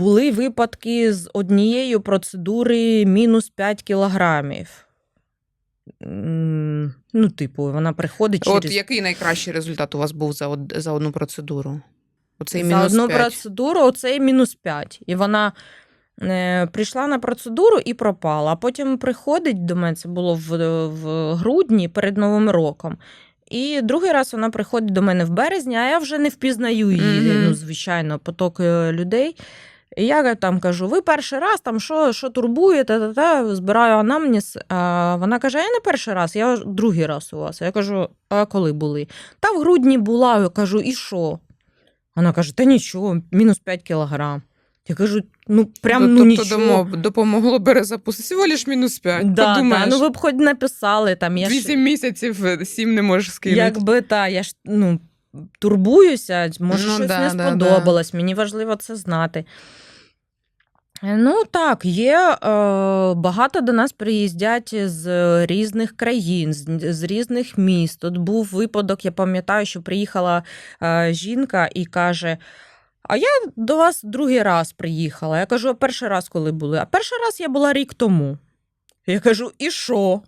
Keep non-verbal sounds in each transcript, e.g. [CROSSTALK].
були випадки з однією процедури мінус 5 кілограмів. Ну, типу, вона приходить через От який найкращий результат у вас був за, од... за одну процедуру? Оцей за мінус одну 5. процедуру, оцей мінус 5. І вона е, прийшла на процедуру і пропала. А потім приходить до мене, це було в, в грудні перед Новим роком. І другий раз вона приходить до мене в березні, а я вже не впізнаю її, Мгм. ну, звичайно, поток е, людей. І я там кажу: ви перший раз там що, що турбує, та, та, та, збираю анамнез. А вона каже: я не перший раз, я другий раз у вас. Я кажу, а коли були? Та в грудні була. Я кажу, і що? Вона каже: та нічого, мінус 5 кілограм. Я кажу, ну прям ну, тобто нічого. допомогло перезапустити. Всього лиш мінус 5. Да, Подумаєш, да, ну ви б хоч написали там. Я ж, місяців, 7 не можеш скинути. якби та, я ж ну, турбуюся, може Ну, щось да, не да, сподобалось, мені важливо це знати. Ну так, є е, багато до нас приїздять з різних країн, з, з різних міст. Тут був випадок, я пам'ятаю, що приїхала е, жінка і каже: А я до вас другий раз приїхала. Я кажу, а перший раз коли були? А перший раз я була рік тому. Я кажу, і що?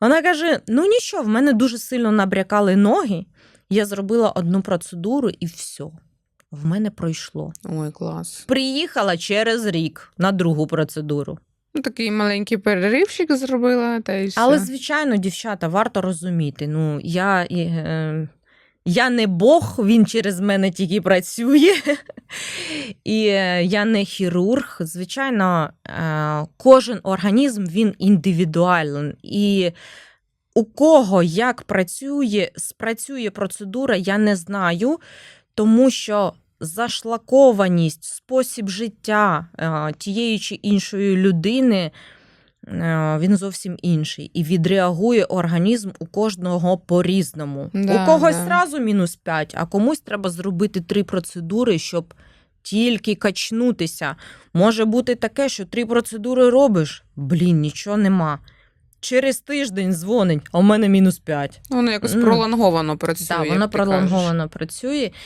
Вона каже: ну нічого, в мене дуже сильно набрякали ноги. Я зробила одну процедуру і все. В мене пройшло. Ой, клас. Приїхала через рік на другу процедуру. Ну, такий маленький переривчик зробила, та й все. Але, звичайно, дівчата, варто розуміти. Ну, я, і, е, я не Бог, він через мене тільки працює. [LAUGHS] І е, я не хірург. Звичайно, е, кожен організм він індивідуальний. І у кого як працює, спрацює процедура, я не знаю, тому що зашлакованість, спосіб життя е, тієї чи іншої людини е, він зовсім інший. І відреагує організм у кожного по-різному. Да, у когось да. зразу мінус 5, а комусь треба зробити три процедури, щоб тільки качнутися. Може бути таке, що три процедури робиш, блін, нічого нема. Через тиждень дзвонить, а у мене мінус 5. Воно якось пролонговано працює. Так, як воно ти кажеш. пролонговано працює.